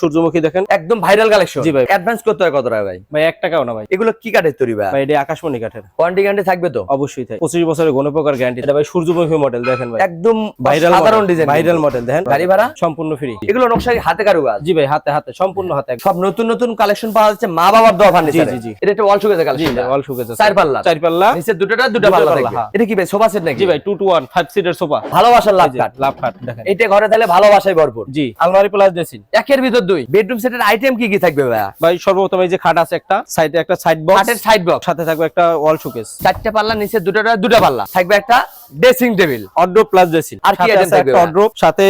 সূর্যমুখী দেখেন? একদম ভাইরাল কালেকশন জি ভাই। অ্যাডভান্স করতে হয় কত টাকা ভাই? ভাই এক টাকাও না ভাই। এগুলো কি কাঠের তৈরি ভাই? ভাই এটা আকাশমণি কাঠের। ওয়ারেন্টি গ্যারান্টি থাকবে তো? অবশ্যই তাই পঁচিশ বছরের কোনো প্রকার গ্যারান্টি এটা ভাই সূর্যমুখী মডেল দেখেন ভাই। একদম ভাইরাল সাধারণ ডিজাইন ভাইরাল মডেল দেখেন। গাড়ি ভাড়া? সম্পূর্ণ ফ্রি এগুলো নকশা হাতে কারুকাজ? জি ভাই হাতে হাতে সম্পূর্ণ হাতে। সব নতুন নতুন কালেকশন পাওয়া যাচ্ছে মা বাবার দোয়া ফার্নিচার জি, জি। এটা একটা ওয়াল শুকেছে কালেকশন ভাই অল শুকেছে চার পাল্লা চার পাল্লা নিচে দুটোটা দুটো পাল্লা। থাকবে। এটা কি ভাই সোফা সেট নাকি? জি ভাই টু টু ওয়ান ফাইভ সিটের সোফা ভালোবাসার লাভ কাঠ। লাভ খাট দেখেন। এটা ঘরে তাহলে ভালোবাসায় ভরপুর। জি আলমারি প্লাস ড্রেসিং একের ভিতর দুই। বেডরুম সেটের আইটেম কি কি থাকবে ভাই ভাই সর্বপ্রথম এই যে খাট আছে একটা সাইডে একটা সাইড বক্স খাটের সাইড বক্স সাথে থাকবে একটা ওয়াল শোকেস চারটা পাল্লা নিচে দুটোটা দুটো পাল্লা। থাকবে একটা dressing table wardrobe plus dressing আর কি আইটেম থাকবে অড্রপ সাথে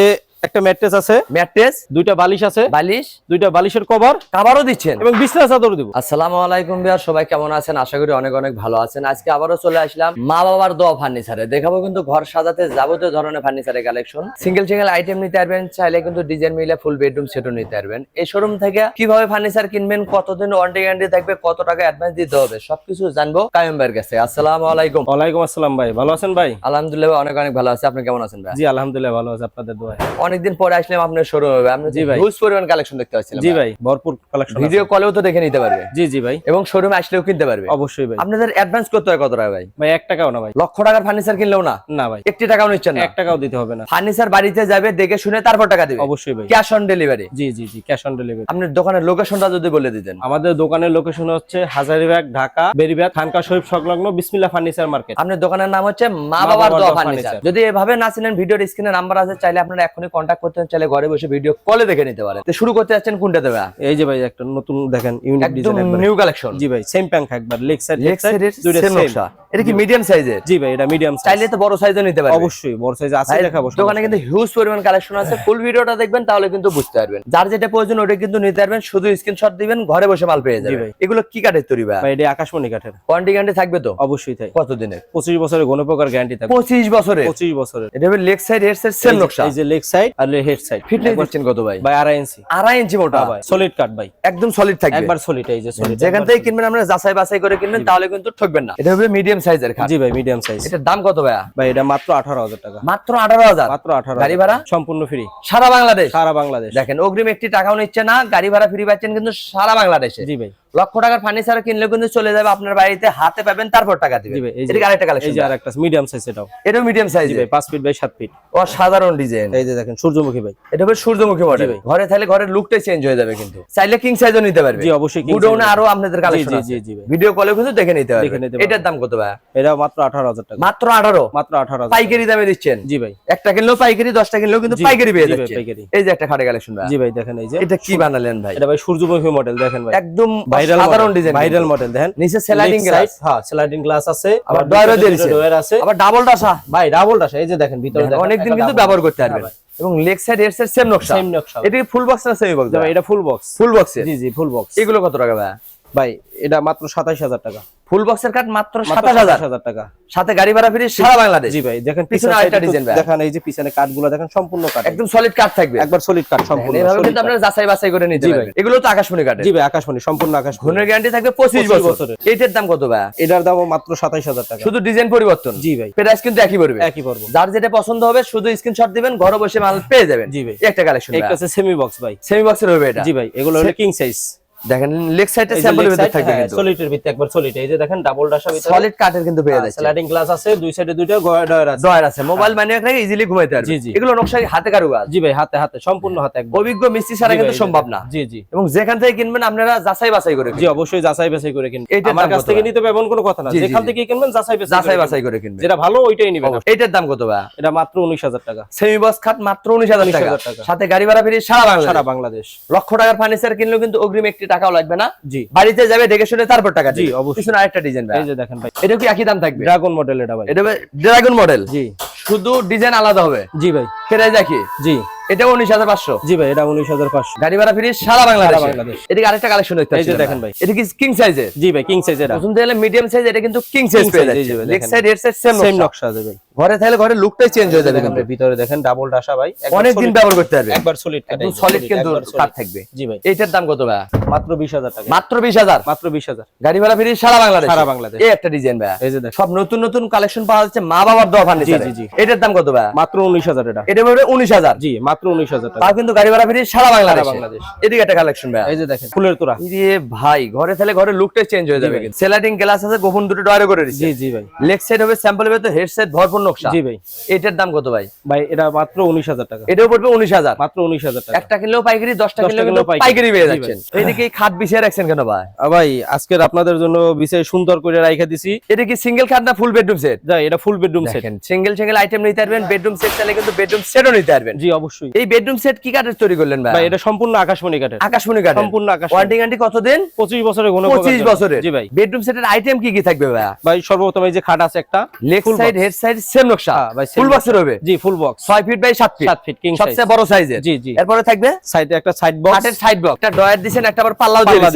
একটা ম্যাট্রেস আছে। ম্যাট্রেস দুইটা বালিশ আছে। বালিশ। দুইটা বালিশের কভার। কাভারও দিচ্ছেন। এবং বিছনা চাদর দিব। আসসালামু আলাইকুম বিহার সবাই কেমন আছেন? আশা করি অনেক অনেক ভালো আছেন। আজকে আবারও চলে আসলাম মা বাবার দোয়া ফার্নিচারে। দেখাবো কিন্তু ঘর সাজাতে যাবতীয় ধরনের ফার্নিচারের কালেকশন সিঙ্গেল সিঙ্গেল আইটেম নিতে পারবেন চাইলে কিন্তু ডিজাইন মিলে ফুল বেডরুম সেটও নিতে পারবেন। এই শোরুম থেকে কীভাবে ফার্নিচার কিনবেন কতদিন ওয়ারেন্টি গ্যারান্টি থাকবে কত টাকা অ্যাডভান্স দিতে হবে সবকিছু জানব কায়ম ভাইয়ের কাছে। আসসালামু আলাইকুম। ওয়ালাইকুম আসসালাম ভাই ভালো আছেন ভাই? আলহামদুলিল্লাহ অনেক অনেক ভালো আছে। আপনি কেমন আছেন ভাই? জি আলহামদুলিল্লাহ ভালো আছে আপনাদের দোয়া অনেকদিন পরে আসলাম আপনার শোরুম হবে আপনি জি ভাই। হিউজ পরিমাণ কালেকশন দেখতে পাচ্ছিলাম জি ভাই ভরপুর কালেকশন ভিডিও কলেও তো দেখে নিতে পারবে। জি জি ভাই। এবং শোরুমে আসলেও কিনতে পারবে। অবশ্যই ভাই। আপনাদের অ্যাডভান্স করতে হয় কত টাকা ভাই? ভাই এক টাকাও না ভাই। লক্ষ টাকার ফার্নিচার কিনলেও না? না ভাই। একটি টাকাও নিচ্ছেন না। এক টাকাও দিতে হবে না। ফার্নিচার বাড়িতে যাবে দেখে শুনে তারপর টাকা দিবে। অবশ্যই ভাই। ক্যাশ অন ডেলিভারি জি জি জি ক্যাশ অন ডেলিভারি আপনার দোকানের লোকেশনটা যদি বলে দিতেন। আমাদের দোকানের লোকেশন হচ্ছে হাজারিবাগ ঢাকা বেরিবাগ খানকা শরীফ সংলগ্ন বিসমিল্লা ফার্নিচার মার্কেট আপনার দোকানের নাম হচ্ছে মা বাবার দোয়া ফার্নিচার। যদি এভাবে না চিনেন ভিডিওর স্ক্রিনে নাম্বার আছে চাইলে আপনারা এখনই কন্ট্যাক্ট করতে চাইলে ঘরে বসে ভিডিও কলে দেখে নিতে পারেন। তো শুরু করতে যাচ্ছেন কোনটা দেবে এই যে ভাই একটা নতুন দেখেন ইউনিক ডিজাইন একবার। নিউ কালেকশন জি ভাই সেম প্যাঙ্ক একবার লেগ সাইড লেগ সাইডের দুইটা সেম নকশা। এটা কি মিডিয়াম সাইজের জি ভাই এটা মিডিয়াম চাইলে তো বড় সাইজও নিতে পারবেন। অবশ্যই বড় সাইজ আছে দেখাবো দোকানে কিন্তু হিউজ পরিমাণ কালেকশন আছে। ফুল ভিডিওটা দেখবেন তাহলে কিন্তু বুঝতে পারবেন। যার যেটা প্রয়োজন ওটা কিন্তু নিতে পারবেন। শুধু স্ক্রিনশট দিবেন ঘরে বসে মাল পেয়ে যাবেন। এগুলো কি কাঠের তৈরি ভাই ভাই এটা আকাশমণি কাঠের। ওয়ারেন্টি গ্যারান্টি থাকবে তো? অবশ্যই তাই। কত দিনের পঁচিশ বছরের কোনো প্রকার গ্যারান্টি থাকবে পঁচিশ বছরে পঁচিশ বছরের। এটা হবে leg side head side same নকশা। এই যে লেগ সাইড আর হেড সাইড ফিটনেস দিচ্ছেন কত ভাই? ভাই আড়াই ইঞ্চি আড়াই ইঞ্চি মোটা ভাই। সলিড কাট ভাই। একদম সলিড থাকবে। একবার সলিড এই যে সলিড যেখান থেকে কিনবেন আমরা যাচাই বাছাই করে কিনবেন তাহলে কিন্তু ঠকবেন না। এটা হবে মিডিয়াম সাইজের খাট। জি ভাই মিডিয়াম সাইজ এটার দাম কত ভাই এটা মাত্র আঠারো হাজার টাকা। মাত্র আঠারো হাজার? মাত্র আঠারো গাড়ি ভাড়া? সম্পূর্ণ ফ্রি সারা বাংলাদেশ? সারা বাংলাদেশ। দেখেন অগ্রিম একটি টাকাও নিচ্ছে না গাড়ি ভাড়া ফ্রি পাচ্ছেন কিন্তু সারা বাংলাদেশে। জি ভাই। লক্ষ টাকার ফার্নিচার কিনলে কিন্তু চলে যাবে আপনার বাড়িতে হাতে পাবেন তারপর টাকা যে- এটা আরেকটা কালেকশন এই যে আর একটা মিডিয়াম সাইজ এটাও। এটাও মিডিয়াম জি সাইজের ভাই পাঁচ ফিট বাই সাত ফিট অসাধারণ ডিজাইন এই যে দেখেন সূর্যমুখী ভাই। এটা হবে সূর্যমুখী মডেল ঘরে থাকলে ঘরের লুকটাই চেঞ্জ হয়ে যাবে কিন্তু। চাইলে কিং সাইজও নিতে পারবে। জি অবশ্যই king গুডাউনে আরও আপনাদের কালেকশন আছে। জি জি ভিডিও কলে কিন্তু দেখে নিতে পারবে। এটার দাম কত ভাই এটা মাত্র আঠারো হাজার টাকা। মাত্র আঠারো? মাত্র আঠারো হাজার পাইকারি দামে দিচ্ছেন? জি ভাই। একটা কিনলেও পাইকারি দশটা কিনলেও কিন্তু পাইকারি পেয়ে যাচ্ছে। এই যে একটা খাটে কালেকশন ভাই জি ভাই দেখেন এই যে। এটা কি বানালেন ভাই? এটা ভাই সূর্যমুখী মডেল দেখেন ভাই। একদম ভাইরাল সাধারণ ডিজাইন ভাইরাল মডেল দেখেন। নিচে স্লাইডিং গ্লাস হ্যাঁ স্লাইডিং গ্লাস আছে আবার ডয়ারও দিয়েছে। ডয়ার আছে। আবার ডাবল ডাসা ভাই ডাবল ডাস এই যে দেখেন ভিতরে দেখেন অনেকদিন কিন্তু ব্যবহার করতে হ্যাঁ পারবেন এবং লেগ সাইড এর সাইড সেম নকশা। সেম নকশা। এটা ফুল বক্স না সেমি বক্স ভাই এটা ফুল বক্স ফুল বক্স জি জি ফুল বক্স এগুলো কত টাকা ভাই? ভাই এটা মাত্র সাতাইশ হাজার টাকা। ফুল বক্সের কাঠ মাত্র মাত্র সাতাশ হাজার। হাজার টাকা। সাথে গাড়ি ভাড়া ফ্রি সারা বাংলাদেশ। জি ভাই দেখেন পিছনে আরেকটা তো ভাই। দেখেন এই যে পিছনে কাঠগুলো দেখেন সম্পূর্ণ কাঠ একদম সলিড কাঠ থাকবে। একবার সলিড কাঠ সম্পূর্ণ এভাবে কিন্তু আপনারা যাচাই বাছাই করে নিতে পারবেন। এগুলো তো আকাশমণি কাঠের জি ভাই আকাশমণি সম্পূর্ণ আকাশ ঘুরের গ্যারান্টি থাকবে পঁচিশ 25 বছর। এইটার দাম কত ভাই? এটার দামও মাত্র সাতাইশ হাজার টাকা। শুধু ডিজাইন পরিবর্তন। জি ভাই। প্রাইস কিন্তু একই পড়বে। একই পর্ব যার যেটা পছন্দ হবে শুধু স্ক্রিনশট দিবেন ঘরে বসে মাল পেয়ে যাবেন। জি ভাই। একটা কালেকশন একটা আছে সেমি বক্স ভাই। সেমি বক্সের হবে এটা। জি ভাই এগুলো হলো কিং সাইজ দেখেন লেগ সাইডে স্যাম্পল ভিতরে থাকবে কিন্তু। সলিডের ভিতরে একবার সলিড এই যে দেখেন ডাবল ডাসা ভিতরে সলিড কাঠের কিন্তু পেয়ে যাচ্ছে। স্লাইডিং গ্লাস আছে দুই সাইডে দুইটা ডয়ার আছে। ডয়ার আছে। মোবাইল মানে একটা ইজিলি ঘুমাইতে পারবে। এগুলো নকশা হাতে কারুকাজ? জি ভাই হাতে হাতে সম্পূর্ণ হাতে অভিজ্ঞ মিস্ত্রি ছাড়া কিন্তু সম্ভব না। জি জি। এবং যেখান থেকে কিনবেন আপনারা যাচাই বাছাই করে জি অবশ্যই যাচাই বাছাই করে কিনবেন। এইটার আমার কাছ থেকে নিতে হবে এমন কোনো কথা না। যেখান থেকে কিনবেন যাচাই বাছাই যাচাই বাছাই করে কিনবেন। যেটা ভালো ওইটাই নিবেন এইটার দাম কত ভাই? এটা মাত্র উনিশ হাজার টাকা। সেমি বক্স খাট মাত্র উনিশ হাজার টাকা। 19,000 টাকা। সাথে গাড়ি ভাড়া ফিরে সারা বাংলা সারা বাংলাদেশ। লক্ষ টাকার ফার্নিচার কিনলেও কিন্তু অগ্রিম একটি টাকাও লাগবে না। জি। বাড়িতে যাবে দেখে শুনে তারপর টাকা জি, অবশ্যই। আরেকটা ডিজাইন ভাই। এই যে দেখেন ভাই। এটা কি একই দাম থাকবে? ড্রাগন মডেল এটা ভাই। এটা ড্রাগন মডেল জি। শুধু ডিজাইন আলাদা হবে। জি ভাই। সেটাই দেখি। জি। এটা উনিশ হাজার পাঁচশো। জি ভাই এটা উনিশ হাজার পাঁচশো। গাড়ি ভাড়া ফিরে সারা বাংলাদেশ সারা বাংলাদেশ। এদিকে আরেকটা কালেকশন দেখতে এই যে পাচ্ছি দেখেন ভাই। এটা কি কিং সাইজের জি ভাই কিং সাইজ এটা মিডিয়াম সাইজ এটা কিন্তু কিং সাইজ পেয়ে যাচ্ছে। Leg side head side same same নকশা। নকশা দেবেন ঘরে থাকলে ঘরে লুকটাই চেঞ্জ হয়ে যাবে কিন্তু। ভিতরে দেখেন ডাবল ডাসা ভাই। অনেক দিন ব্যবহার করতে পারবে একবার সলিড একদম সলিড কিন্তু কাঠ থাকবে। জি ভাই। এইটার দাম কত ভাই? মাত্র বিশ হাজার টাকা। মাত্র বিশ হাজার? মাত্র বিশ হাজার। গাড়ি ভাড়া ফিরে সারা বাংলাদেশ। সারা বাংলাদেশ। এই একটা ডিজাইন ভাই। এই যে দেখেন। সব নতুন নতুন কালেকশন পাওয়া যাচ্ছে মা বাবার দোয়া ফার্নিচার জি, জি। এটার দাম কত ভাই? মাত্র উনিশ হাজার এটা। এটা ভাবে উনিশ হাজার। জি মাত্র মাত্র উনিশ হাজার টাকা। তাও কিন্তু গাড়ি ভাড়া ফ্রি সারা বাংলাদেশ। বাংলাদেশ। এদিকে একটা কালেকশন ভাই এই যে দেখেন। ফুলের তোরা ইরে ভাই ঘরে তাহলে ঘরে লুকটাই চেঞ্জ হয়ে যাবে। সেলাইডিং গ্লাস আছে গোপন দুটো ডয়ারে করে দিচ্ছে জি জি ভাই। লেগ সাইড হবে স্যাম্পল হবে তো হেড সাইড ভরপুর নকশা। জি ভাই। এটার দাম কত ভাই? ভাই এটা মাত্র উনিশ হাজার টাকা। এটাও পড়বে উনিশ হাজার। মাত্র উনিশ হাজার টাকা। একটা পাইকারি দশটা 10টা কিনলেও কিনলেও কিন্তু পাইকারি। পেয়ে যাচ্ছেন। এইদিকে এই খাট বিছিয়ে রাখছেন কেন ভাই? ভাই আজকের আপনাদের জন্য বিষয় সুন্দর করে রাইখা দিছি। এটা কি সিঙ্গেল খাট না ফুল বেডরুম সেট এটা full bedroom set single single item নিতে পারবেন বেডরুম সেট চাইলে কিন্তু বেডরুম সেটও নিতে পারবেন। জি অবশ্যই। এই বেডরুম সেট কি কাঠের তৈরি করলেন ভাই? এটা সম্পূর্ণ আকাশমণি কাঠের। আকাশমণি কাঠের। সম্পূর্ণ আকাশ ওয়ারেন্টি গ্যারান্টি কতদিন? পঁচিশ বছরের গুণ পঁচিশ বছরের। জি ভাই। বেডরুম সেটের আইটেম কি কি থাকবে ভাই ভাই সর্বপ্রথম এই যে খাট আছে একটা leg side head side same নকশা হ্যাঁ, ভাই, ফুল। বক্সের হবে? জি ফুল বক্স ছয় ফিট বাই সাত ফিট সাত ফিট কিং সবচেয়ে বড় সাইজের জি জি। এরপরে থাকবে? সাইডে একটা সাইড বক্স কাঠের সাইড বক্স একটা ডয়ার দিছেন একটা আবার পাল্লাও পাল্লা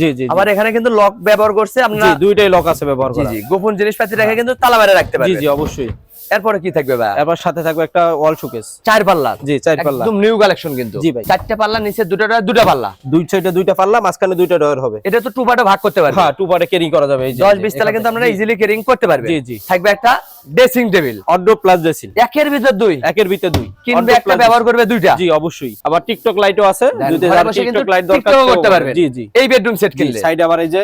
জি জি। আবার এখানে কিন্তু লক ব্যবহার করছে আপনারা জি দুইটাই লক আছে ব্যবহার করা। জি জি গোপন জিনিসপাতি রেখে কিন্তু তালা বাইরে রাখতে পারবেন। জি জি অবশ্যই। এরপরে কি থাকবে ভাই? এবার সাথে থাকবে একটা ওয়াল শোকেস চার পাল্লা। জি চার পাল্লা। একদম নিউ কালেকশন কিন্তু। জি ভাই। চারটা পাল্লা নিচে দুটো ডয়ার দুটো পাল্লা। দুই সাইডে দুইটা পাল্লা মাঝখানে দুইটা ডয়ার হবে। এটা তো টু পার্টে ভাগ করতে পারবেন হ্যাঁ টু পারে ক্যারি করা যাবে এই যে দশ বিশ তালা কিন্তু আপনারা ইজিলি ক্যারিং করতে পারবেন জি, জি। থাকবে একটা dressing table wardrobe plus dressing একের ভিতর দুই। একের ভিতরে দুই। কিনবে একটা ব্যবহার করবে দুইটা। জি অবশ্যই। আবার টিকটক লাইটও আছে। যদি টিকটক লাইট দরকার করতে পারবেন। জি জি। এই বেডরুম সেট কিনলে। সাইডে আবার এই যে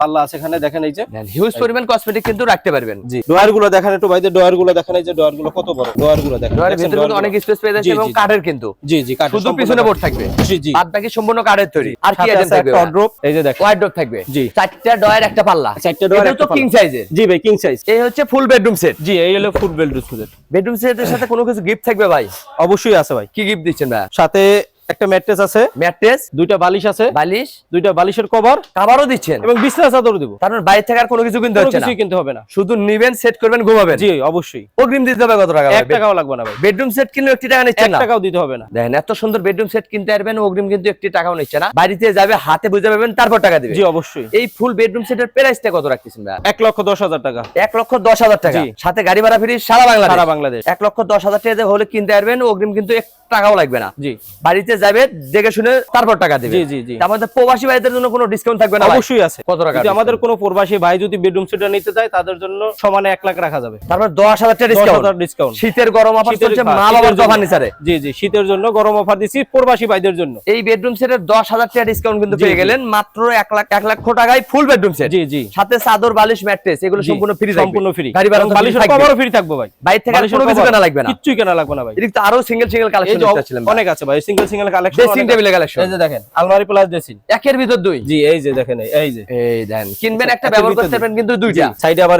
পাল্লা আছে এখানে দেখেন এই যে। হিউজ পরিমাণ কসমেটিক কিন্তু রাখতে পারবেন। জি ডয়ারগুলো দেখেন একটু ভাইদের ডয়ারগুলো দেখেন এই যে ডয়ারগুলো কত বড় ডয়ারগুলো দেখেন দেখছেন ভিতরে কিন্তু অনেক স্পেস পেয়ে যাচ্ছে এবং। কাঠের কিন্তু। জি জি কাঠের শুধু পিছনে বোর্ড থাকবে। জি জি। আর বাকি সম্পূর্ণ কাঠের তৈরি। আর কি আইটেম থাকবে একটা অড্রপ এই যে দেখেন। ওয়াইড থাকবে। জি। চারটা ডয়ার একটা পাল্লা। চারটা ডয়ার একটা তো কিং। সাইজের জি ভাই কিং সাইজ এই হচ্ছে ফুল বেডরুম সেট জি এই হলো ফুল বেডরুম সুজেট বেডরুম সেটের সাথে কোনো কিছু গিফট থাকবে ভাই? অবশ্যই আছে ভাই। কি গিফট দিচ্ছেন ভাই? সাথে একটা ম্যাট্রেস আছে। ম্যাট্রেস দুইটা বালিশ আছে। বালিশ। দুইটা বালিশের কভার। কাভারও দিচ্ছেন। এবং বিছনা চাদর দিব। মানে বাইরে থেকে আর কোনো কিছু কিনতে হচ্ছে না। কিছুই কিনতে হবে না। শুধু নিবেন সেট করবেন ঘুমাবেন। জি অবশ্যই। অগ্রিম দিতে হবে কত টাকা? এক টাকাও লাগবে না ভাই। বেডরুম সেট কিনলে একটি টাকা নিচ্ছেন না? টাকাও দিতে হবে না। দেখেন এত সুন্দর বেডরুম সেট কিনতে পারবেন অগ্রিম কিন্তু একটি টাকাও নিচ্ছে না। বাড়িতে যাবে হাতে বুঝে পাবেন তারপর টাকা দিবে। জি অবশ্যই। এই ফুল বেডরুম সেটের প্রাইসটা কত রাখতেছেন ভাই? এক লক্ষ দশ হাজার টাকা। এক লক্ষ দশ হাজার টাকা। সাথে গাড়ি ভাড়া ফ্রি সারা বাংলা সারা বাংলাদেশ। এক লক্ষ দশ হাজার টাকা দিয়ে হলে কিনতে পারবেন অগ্রিম কিন্তু এক টাকাও লাগবে না। জি। বাড়িতে যাবে দেখে শুনে তারপর টাকা দিবে। জি জি জি। আমাদের প্রবাসী ভাইদের জন্য কোনো ডিসকাউন্ট থাকবে না অবশ্যই আছে। কত টাকা যদি আমাদের কোনো প্রবাসী ভাই যদি বেডরুম সেটটা নিতে চায় তাদের জন্য সমানে এক লাখ রাখা যাবে। তারপর দশ হাজার টাকা ডিসকাউন্ট ডিসকাউন্ট শীতের গরম অফার চলছে মা শীতের বাবার জন্য। ফার্নিচারে জি জি শীতের জন্য গরম অফার দিচ্ছি প্রবাসী ভাইদের জন্য। এই বেডরুম সেটের দশ হাজার টাকা ডিসকাউন্ট কিন্তু পেয়ে গেলেন মাত্র এক লাখ এক লক্ষ টাকায় ফুল বেডরুম সেট জি জি। সাথে চাদর বালিশ ম্যাট্রেস এগুলো সম্পূর্ণ ফ্রি সম্পূর্ণ ফ্রি গাড়ি ভাড়া থাকবে। কভারও ফ্রি থাকবে ভাই। বাইরে থেকে কোনো কিছু কেনা লাগবে না। কিচ্ছুই কেনা লাগবে না ভাই। এদিক তো আরও সিঙ্গেল সিঙ্গেল কালেকশন অনেক আছে ভাই সিঙ্গেল সিঙ্গেল কালেকশন ড্রেসিং টেবিলের কালেকশন এই যে দেখেন আলমারি প্লাস ড্রেসিং একের ভিতর দুই? জি এই যে দেখেন এই- যে। এই দেন কিনবেন একটা ব্যবহার করতে। পারবেন কিন্তু দুইটা। সাইডে আবার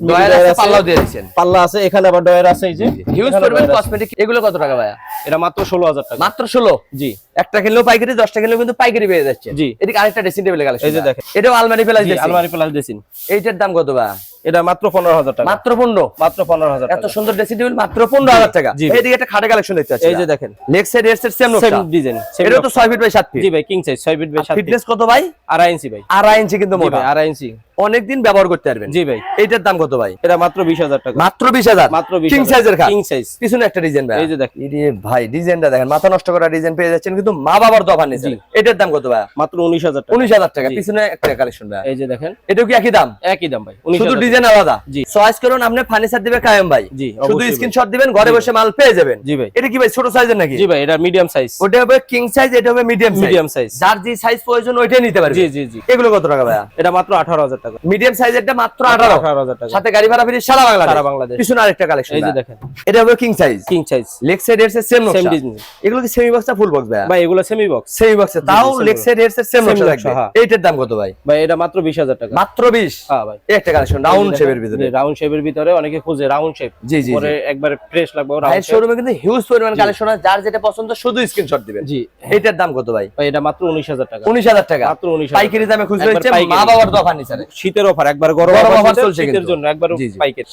ডয়ার আছে পাল্লাও দিয়ে দিচ্ছেন পাল্লা আছে এখানে আবার ডয়ার আছে এই যে। হিউজ আছে। কসমেটিক এগুলো কত টাকা ভাইয়া? এটা মাত্র ষোলো হাজার টাকা। মাত্র ষোলো? জি। একটা কিনলেও পাইকারি দশটা কিনলেও কিন্তু পাইকারি পেয়ে যাচ্ছে জি। এদিকে আরেকটা ড্রেসিং টেবিলের কালেকশন এই যে দেখেন। এটাও আলমারি প্লাস জি, আলমারি প্লাস ড্রেসিং এইটার দাম কত ভাই এটা মাত্র পনেরো হাজার টাকা। মাত্র পনেরো? মাত্র পনেরো হাজার এত সুন্দর ড্রেসিং টেবিল মাত্র পনেরো হাজার টাকা। এইদিকে একটা খাটে কালেকশন দেখতে এই যে দেখেন। Leg side same same design এটা তো ছয় ফিট বাই সাত ফিট জি ভাই কিং সাইজ 6 ফিট বাই সাত ফিট ফিটনেস কত ভাই? আড়াই ইঞ্চি ভাই। আড়াই ইঞ্চি কিন্তু মোটা। আড়াই ইঞ্চি অনেকদিন ব্যবহার করতে পারবেন। জি ভাই। এইটার দাম কত ভাই? এটা মাত্র বিশ হাজার টাকা। মাত্র বিশ হাজার? মাত্র কিং সাইজের কিং সাইজ পিছনে একটা ডিজাইন ভাই। এই যে দেখেন। ভাই ডিজাইনটা দেখেন। মাথা নষ্ট করা ডিজাইন পেয়ে যাচ্ছেন কিন্তু মা বাবার দফা নেই এটার দাম কত ভাই? মাত্র উনিশ হাজার টাকা। উনিশ হাজার টাকা। পিছনে একটা কালেকশন ভাই। এই যে দেখেন। এটাও কি একই দাম? একই দাম ভাই। শুধু ডিজাইন আলাদা? জি। চয়েস করুন আপনি ফার্নিচার দিবে কায়েম ভাই। জি, শুধু। স্ক্রিনশট দিবেন ঘরে বসে মাল পেয়ে যাবেন। জি ভাই। এটা কি ভাই ছোট সাইজের নাকি? জি ভাই এটা মিডিয়াম সাইজ ওটা হবে কিং সাইজ এটা হবে মিডিয়াম সাইজ মিডিয়াম সাইজ যার যে সাইজ প্রয়োজন ওইটাই নিতে পারবে। জি জি জি। এগুলো কত টাকা ভাই এটা মাত্র আঠারো হাজার টাকা। মিডিয়াম সাইজেরটা মাত্র আঠারো। আঠারো হাজার টাকা। সাথে গাড়ি ভাড়া ফিরে সারা বাংলাদেশ। সারা বাংলাদেশ। পিছনে আরেকটা কালেকশন এই যে দেখেন। এটা হবে king size king size leg side এর সেম সেম ডিজাইন এগুলো কি সেমি বক্স না ফুল বক্স ভাই ভাই এগুলো সেমি বক্স সেমি বক্স তাও লেগ সাইড এর সেম নকশা নকশা, থাকবে হ্যাঁ। এইটার দাম কত ভাই? ভাই এটা মাত্র বিশ হাজার টাকা। মাত্র 20 হ্যাঁ ভাই। একটা কালেকশন রাউন্ড শেপের ভিতরে। রাউন্ড শেপের ভিতরে অনেকে খুঁজে রাউন্ড শেপ জি, জি, পরে একবারে ফ্রেশ লাগবে রাউন্ড শেপ শোরুমে কিন্তু হিউজ পরিমাণ কালেকশন আছে। যার যেটা পছন্দ শুধু স্ক্রিনশট দিবেন। জি। এইটার দাম কত ভাই? ভাই এটা মাত্র উনিশ হাজার টাকা। উনিশ হাজার টাকা। মাত্র উনিশ পাইকারি দামে খুচরো হচ্ছে মা বাবার দোকান শীতের অফার একবার গরম অফার চলছে শীতের জন্য একবার।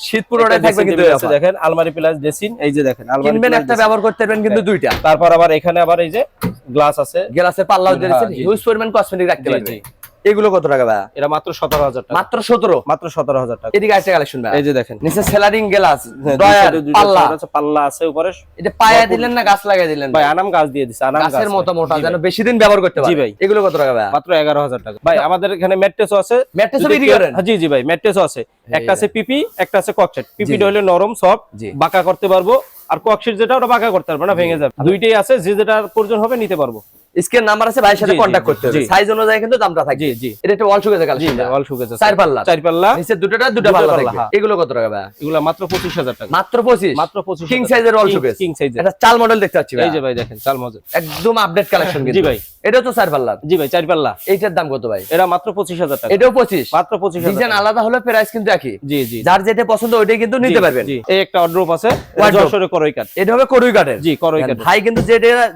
শীত পুরোটাই থাকবে কিন্তু দেখেন আলমারি প্লাস ড্রেসিং এই যে দেখেন আলমারি কিনবেন একটা ব্যবহার করতে পারবেন কিন্তু দুইটা। তারপর আবার এখানে আবার এই যে গ্লাস আছে। গ্লাসের পাল্লাও হ্যাঁ, দিয়েছেন জি। হিউজ পরিমাণ কসমেটিক রাখতে পারবেন। এগুলো কত টাকা ভাই এটা মাত্র সতেরো হাজার টাকা। মাত্র সতেরো? মাত্র সতেরো হাজার টাকা। এদিকে একটা কালেকশন ভাই এই যে দেখেন। নিচে সেলারিং গ্লাস হ্যাঁ, দুইটা পাল্লা। আছে, পাল্লা আছে উপরে। এটা পায়া দিলেন না গাছ লাগাই দিলেন? ভাই আনাম গাছ দিয়ে দিছে আনাম গাছের মতো মোটা যেন বেশি দিন ব্যবহার করতে পারে। জি ভাই। এগুলো কত টাকা ভাই মাত্র এগারো হাজার টাকা। ভাই আমাদের এখানে ম্যাট্রেসও আছে। ম্যাট্রেসও বিক্রি করেন? হ্যাঁ, জি জি ভাই ম্যাট্রেসও আছে। একটা আছে পিপি একটা আছে ককসেট পিপিটা। হলে নরম সফট বাঁকা করতে পারব। আর কক্সিট যেটা ওটা বাঁকা করতে পারবে না ভেঙে যাবে। দুইটাই আছে যে যেটা প্রয়োজন হবে নিতে পারব। স্ক্রিন নাম্বার আছে ভাইয়ের সাথে জি, জি, কন্ট্যাক্ট করতে হবে। সাইজ অনুযায়ী কিন্তু দামটা থাকবে। জি জি। এটা একটা ওয়াল জি কালেকশন অল শুকেছে চার পাল্লা। চার পাল্লা। নিচে দুটোটা দুটো পাল্লা থাকবে। এগুলো কত টাকা ভাই এগুলা মাত্র পঁচিশ হাজার টাকা। মাত্র পঁচিশ? মাত্র পঁচিশ কিং সাইজের ওয়াল কিং সাইজের এটা চাল মডেল দেখতে পাচ্ছি ভাই এই যে ভাই দেখেন চাল মজা একদম আপডেট কালেকশন কিন্তু। জি ভাই। এটাও তো চার পাল্লা। জি ভাই চার পাল্লা। এইটার দাম কত ভাই? এরা মাত্র পঁচিশ হাজার টাকা। এটাও পঁচিশ। মাত্র পঁচিশ ডিজাইন আলাদা হলে প্রাইস কিন্তু একই। জি জি। যার যেটা পছন্দ ওইটাই কিন্তু নিতে জি, পারবেন এই একটা অর্ডার আছে। যশোরে করই কাট এটা হবে করুই কাঠের। জি করই কাট ভাই কিন্তু যে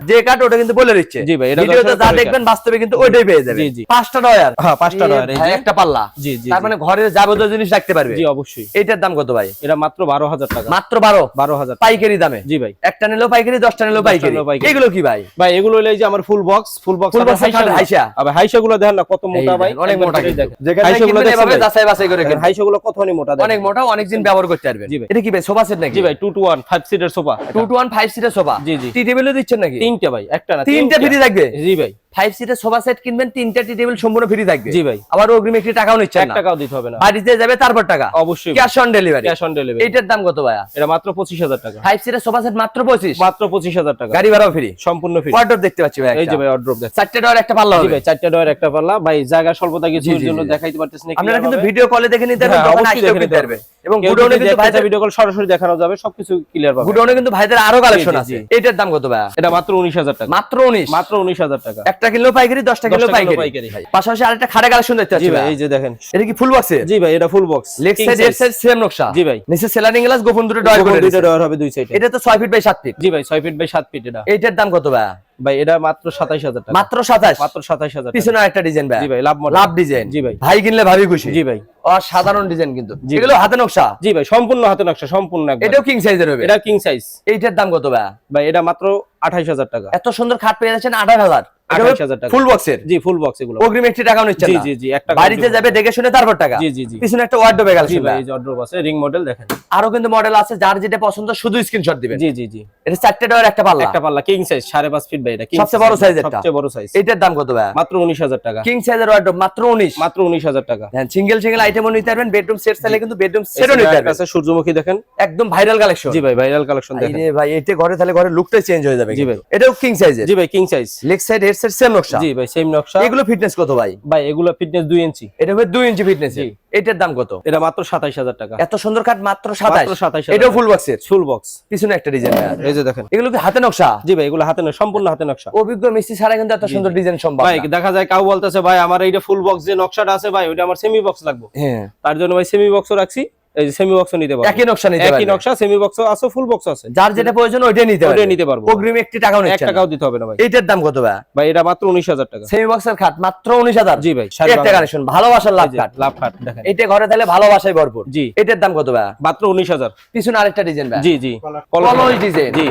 যে কাঠ ওটা কিন্তু বলে দিচ্ছে। জি ভাই, এটা ভিডিওতে যা দেখবেন বাস্তবে কিন্তু ওইটাই পেয়ে যাবে জি, জি। পাঁচটা ডয়ার। হ্যাঁ পাঁচটা ডয়ার এই যে। একটা পাল্লা। জি জি তার মানে ঘরের যাবতীয় জিনিস রাখতে পারবে। জি অবশ্যই। এইটার দাম কত ভাই? এটা মাত্র বারো হাজার টাকা। মাত্র বারো? বারো পাইকারি দামে? জি ভাই। একটা নিলেও পাইকারি দশটা নিলেও পাইকারি। এগুলো কি ভাই? ভাই এগুলো হলো যে আমার full box full box Full box হাইসা। আবার হাইসা? গুলো দেখেন না কত মোটা ভাই। অনেক মোটা। ধরেই কিন্তু। দেখেন। যেখানে হাইসা গুলো এভাবে যাচাই বাছাই করে কিনবেন। হাইসা গুলো কতখানি মোটা দেখেন। অনেক মোটা অনেক দিন ব্যবহার করতে পারবেন। এটা কি ভাই সোফা সেট নাকি? জি ভাই টু টু ওয়ান ফাইভ সিটের sofa. Two two one five সিটের সোফা? জি, জি। টি টেবিলও দিচ্ছেন নাকি? তিনটা ভাই একটা না তিনটা ফ্রি থাকবে জি ভাই ফাইভ সিটের সোফা সেট কিনবেন তিনটা টি টেবিল সম্পূর্ণ ফ্রি থাকবে। জি ভাই। আবার অগ্রিম একটি টাকাও নিচ্ছেন এক না। টাকাও দিতে হবে না। বাড়িতে যাবে তারপর টাকা। অবশ্যই। Cash on delivery cash on delivery এইটার দাম কত ভাইয়া? এটা মাত্র পঁচিশ হাজার টাকা। ফাইভ সিটের সোফা সেট মাত্র পঁচিশ। মাত্র পঁচিশ হাজার টাকা। গাড়ি ভাড়াও ফ্রি সম্পূর্ণ ফ্রি কোয়ার্টার দেখতে পাচ্ছি ভাই এই যে। ভাই অর্ডার চারটে ডর একটা পাল্লা জি ভাই চারটা ডয়ের একটা পাল্লা। ভাই জায়গা স্বল্পতা কিছুর জন্য দেখাইতে পারতেছ না আপনারা কিন্তু ভিডিও কলে দেখে নিতে পারবেন হ্যাঁ, অবশ্যই দেখে নিতে পারবে। এবং গুডাউনে কিন্তু ভাইদের ভিডিও কল সরাসরি দেখানো যাবে সবকিছু ক্লিয়ার পাবে গুডাউনে কিন্তু ভাইদের আরও কালেকশন আছে। এটার দাম কত ভাইয়া? এটা মাত্র উনিশ হাজার টাকা। মাত্র উনিশ। মাত্র উনিশ হাজার টাকা। একটা কিলো পাইকারি দশটা কিলো পাইকারি। পাশাপাশি আরেকটা খাড়া কালেকশন দেখতে জি ভাই এই যে দেখেন। এটা কি ফুল বক্সে জি ভাই এটা ফুল বক্স লেগ সাইড এর সাইড সেম নকশা। জি ভাই। নিচে সেলারিং গ্লাস গোপন দুটো ডয়ার করে দুটো ডয়ার হবে দুই সাইডে এটা তো 6 ফিট বাই 7 ফিট জি ভাই 6 ফিট বাই 7 ফিট এটা। এটার দাম কত ভাই ভাই এটা মাত্র সাতাইশ হাজার টাকা। মাত্র সাতাশ? মাত্র সাতাইশ হাজার টাকা। পিছনে একটা ডিজাইন ভাই জি ভাই লাভ লাভ ডিজাইন জি ভাই। ভাই কিনলে ভাবি খুশি। জি ভাই। অসাধারণ ডিজাইন কিন্তু। এগুলো হাতে নকশা? জি ভাই সম্পূর্ণ হাতে নকশা সম্পূর্ণ। এটাও কিং সাইজের হবে? এটা কিং সাইজ এইটার দাম কত ভাই ভাই এটা মাত্র আঠাইশ হাজার টাকা। এত সুন্দর খাট পেয়ে যাচ্ছেন আঠাশ হাজার। 28,000 টাকা। ফুল বক্সের জি ফুল বক্স এগুলো। অগ্রিম একটি টাকাও নিচ্ছেন জি জি জি একটা বাড়িতে যাবে দেখে শুনে তারপর টাকা। জি জি জি। পিছনে একটা ওয়ার্ডরোবে জি ভাই এই যে আছে রিং মডেল দেখেন। আরও কিন্তু মডেল আছে যার যেটা পছন্দ শুধু স্ক্রিনশট দিবেন। জি জি জি। এটা চারটে ডয়ের একটা পাল্লা। একটা পাল্লা কিং সাইজ সাড়ে পাঁচ ফিট ভাই এটা king সবচেয়ে বড় size এটা। সবচেয়ে বড় সাইজ দাম কত ভাই মাত্র উনিশ হাজার টাকা। কিং সাইজের ওয়ার্ডরোব মাত্র উনিশ। মাত্র উনিশ হাজার টাকা। সিঙ্গেল সিঙ্গেল আইটেমও নিতে পারবেন বেডরুম সেট চাইলে কিন্তু বেডরুম সেটও নিতে পারবেন। আছে সূর্যমুখী দেখেন। একদম ভাইরাল কালেকশন জি ভাই ভাইরাল কালেকশন দেখেন। রে ভাই এটা ঘরে তাহলে ঘরে লুকটাই চেঞ্জ হয়ে যাবে জি ভাই। এটাও কিং সাইজের জি ভাই king size leg side head side same নকশা। জি ভাই সেম নকশা। এগুলো ফিটনেস কত ভাই? ভাই এগুলো ফিটনেস দুই ইঞ্চি এটা হবে দুই ইঞ্চি ফিটনেস জি। এটার দাম কত? এটা মাত্র সাতাইশ হাজার টাকা। এত সুন্দর কাঠ মাত্র সাতাইশ। মাত্র 27,000 ফুল বক্সের ফুল বক্স পিছনে একটা ডিজাইন এই যে দেখেন। এগুলো কি হাতে নকশা? জি ভাই এগুলো হাতে নকশা সম্পূর্ণ হাতে নকশা। অভিজ্ঞ মিস্ত্রি ছাড়া কিন্তু এত সুন্দর ডিজাইন সম্ভব ভাই দেখা যায় কাউ বলতেছে ভাই আমার এইটা ফুল বক্স যে নকশাটা আছে ভাই ওইটা আমার সেমি বক্স লাগবে। হ্যাঁ। তার জন্য ভাই সেমি বক্সও রাখছি। এই সেমি বক্সও নিতে পারব। একই নকশা নিতে একই নকশা সেমি বক্সও আছে ফুল বক্স আছে। যার যেটা প্রয়োজন ওইটাই নিতে পারবেন নিতে পারব। অগ্রিম একটি টাকাও এক নিচ্ছে টাকাও দিতে হবে না ভাই। এইটার দাম কত ভাই? ভাই এটা মাত্র উনিশ হাজার টাকা। সেমি বক্সের খাট মাত্র উনিশ হাজার। জি ভাই একটা কানেকশন ভালোবাসার লাভ কাট লাভ খাট দেখেন। এটা ঘরে তাহলে ভালোবাসায় ভরপুর। জি। এটার দাম কত ভাই? মাত্র উনিশ হাজার। পিছনে আরেকটা ডিজাইন ভাই। জি জি। কলস ডিজাইন জি।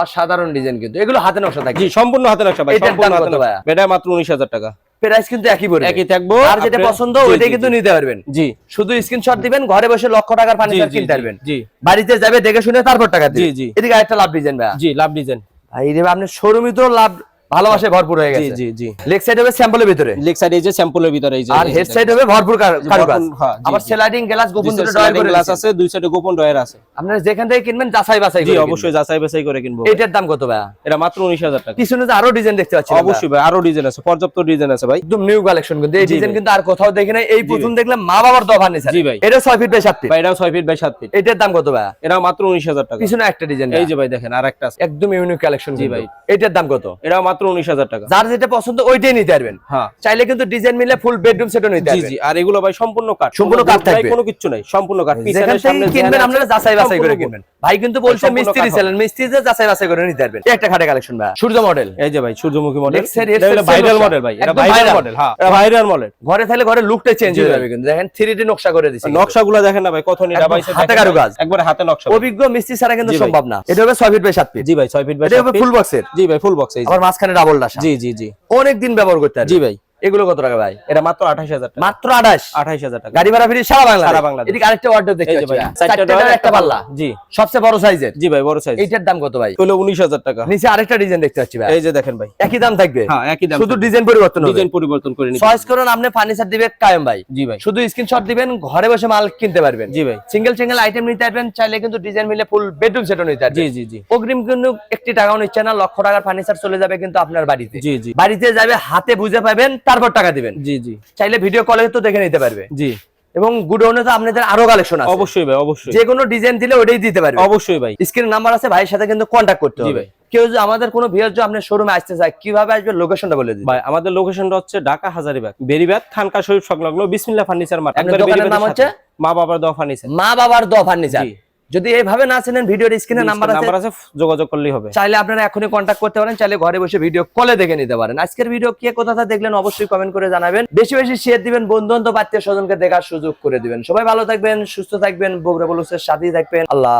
অসাধারণ ডিজাইন কিন্তু। এগুলো হাতে নকশা থাকে। জি সম্পূর্ণ হাতে নকশা ভাই সম্পূর্ণ হাতে নকশা। ভাইয়া? এটা মাত্র উনিশ হাজার টাকা। প্রাইস কিন্তু একই পড়বে। একই থাকব। আর যেটা পছন্দ ওইটাই কিন্তু নিতে পারবেন। জি। শুধু স্ক্রিনশট দিবেন ঘরে বসে লক্ষ টাকার জি ফার্নিচার কিনতে পারবেন। জি। বাড়িতে যাবে দেখে শুনে তারপর টাকা জি, দিবেন। জি। এদিকে আরেকটা লাভ ডিজাইন ভাই জি লাভ ডিজাইন ভাই রে আপনি শোরুমই তো লাভ ভালোবাসায় ভরপুর হয়ে গেছে। জি জি লেগ সাইড হবে স্যাম্পলের ভিতরে। লেগ সাইড এই যে স্যাম্পলের ভিতরে এই যে আর হেড সাইড হবে ভরপুর কারুকাজ হ্যাঁ, আবার স্লাইডিং গ্লাস গোপন দুটো ডয়ার করে দিয়েছেন। আছে দুই সাইডে গোপন ডয়ার আছে। আপনারা যেখান থেকে কিনবেন যাচাই বাছাই জি অবশ্যই যাচাই বাছাই করে কিনবো এটার দাম কত ভাই এটা মাত্র উনিশ হাজার টাকা। পিছনে যে আরও ডিজাইন দেখতে পাচ্ছি অবশ্যই ভাই আরও ডিজাইন আছে পর্যাপ্ত ডিজাইন আছে ভাই। একদম নিউ কালেকশন কিন্তু। এই ডিজাইন কিন্তু আর কোথাও দেখি নাই। এই প্রথম দেখলাম মা বাবার দোকান ফার্নিচার জি ভাই। এটা 6 ফিট বাই 7 ফিট ভাই এটাও ছয় ফিট বাই সাত ফিট এটার দাম কত ভাই এটা মাত্র উনিশ হাজার টাকা। পিছনে একটা ডিজাইন এই যে ভাই দেখেন আর একটা আছে। একদম ইউনিক কালেকশন জি ভাই। এটার দাম কত? এটাও মাত্র উনিশ হাজার টাকা। যার যেটা পছন্দ ওইটাই নিতে পারবেন। হ্যাঁ। চাইলে কিন্তু ডিজাইন মিলে ফুল বেডরুম সেটও নিতে জি জি আর এগুলো ভাই সম্পূর্ণ কাঠ। সম্পূর্ণ কাঠ থাকবে। কোনো কিছু নাই সম্পূর্ণ কাঠ। পিছনে সামনে কিনবেন আপনারা যাচাই বাছাই করে কিনবেন। ভাই কিন্তু বলছে মিস্ত্রি ছিলেন মিস্ত্রি যে যাচাই বাছাই করে নিতে পারবেন। একটা খাটে কালেকশন ভাই। সূর্য মডেল এই যে ভাই সূর্যমুখী মডেল এটা হলো ভাইরাল মডেল ভাই এটা ভাইরাল মডেল হ্যাঁ। এটা ভাইরাল মডেল ঘরে থাকলে ঘরে লুকটাই চেঞ্জ হয়ে যাবে কিন্তু। দেখেন 3D নকশা করে দিয়েছে নকশাগুলো দেখেন না ভাই কত নিটা বাইছে হাতে কারুকাজ। একবার হাতে নকশা অভিজ্ঞ মিস্ত্রি ছাড়া কিন্তু সম্ভব না। এটা হবে 6 ফিট বাই 7 ফিট জি ভাই 6 ফিট বাই এটা হবে ফুল বক্সের জি ভাই ফুল বক্স এই যে। আবার ডাবল ডাসা জি জি জি। অনেক দিন ব্যবহার করতে জি ভাই। এগুলো কত টাকা ভাই? এটা মাত্র আঠাশ হাজার টাকা। মাত্র আঠাশ আঠাশ হাজার টাকা। গাড়ি ভাড়া ফ্রি সারা বাংলা সারা বাংলাদেশ। এদিকে আরেকটা ওয়ার্ডরোব দেখতে ভাই একটা পাল্লা? জি। সবচেয়ে বড় সাইজের জি ভাই বড় সাইজ এইটার দাম কত ভাই? হলো উনিশ হাজার টাকা। নিচে আরেকটা ডিজাইন দেখতে পাচ্ছি ভাই। এই যে দেখেন ভাই। একই দাম থাকবে? হ্যাঁ একই দাম শুধু ডিজাইন পরিবর্তন হবে। ডিজাইন পরিবর্তন করে নিতে চয়েস করুন আপনি ফার্নিচার দিবে কায়েম ভাই। জি ভাই। শুধু স্ক্রিনশট দিবেন ঘরে বসে মাল কিনতে পারবেন। জি ভাই। সিঙ্গেল সিঙ্গেল আইটেম নিতে পারবেন চাইলে কিন্তু ডিজাইন মিলে ফুল বেডরুম সেটও নিতে জি পারবেন। জি জি অগ্রিম কিন্তু একটি টাকাও নিচ্ছে না লক্ষ টাকার ফার্নিচার চলে যাবে কিন্তু আপনার বাড়িতে। জি জি। বাড়িতে যাবে হাতে বুঝে পাবেন তারপর টাকা দিবেন। জি জি। চাইলে ভিডিও কলে তো দেখে নিতে পারবে। জি। এবং গুডাউনে তো আপনাদের আরও কালেকশন আছে। অবশ্যই ভাই অবশ্যই। যে কোনো ডিজাইন দিলে ওটাই দিতে পারবে। অবশ্যই ভাই। স্ক্রিন নাম্বার আছে ভাইয়ের সাথে কিন্তু কন্ট্যাক্ট করতে হবে। কেউ যদি আমাদের কোনো ভিউয়ার যদি আপনার শোরুমে আসতে চায় কীভাবে আসবে? লোকেশনটা বলে দিন। ভাই আমাদের লোকেশনটা হচ্ছে ঢাকা হাজারিবাগ বেরিবাগ খানকা শরীফ সংলগ্ন বিসমিল্লাহ ফার্নিচার মার্কেট দোকানের নাম হচ্ছে? মা বাবার দোয়া ফার্নিচার মা বাবার দোয়া ফার্নিচার। যদি এইভাবে না চেনেন ভিডিওর স্ক্রিনে নাম্বার আছে। নাম্বার আছে যোগাযোগ করলেই হবে। চাইলে আপনারা এখনই কন্ট্যাক্ট করতে পারেন চাইলে ঘরে বসে ভিডিও কলে দেখে নিতে পারেন। আজকের ভিডিও কে কোথা দেখলেন অবশ্যই কমেন্ট করে জানাবেন। বেশি বেশি শেয়ার দিবেন বন্ধু বান্ধব আত্মীয় স্বজনকে দেখার সুযোগ করে দিবেন। সবাই ভালো থাকবেন সুস্থ থাকবেন বগুড়া বলুসের সাথেই থাকবেন। আল্লাহ।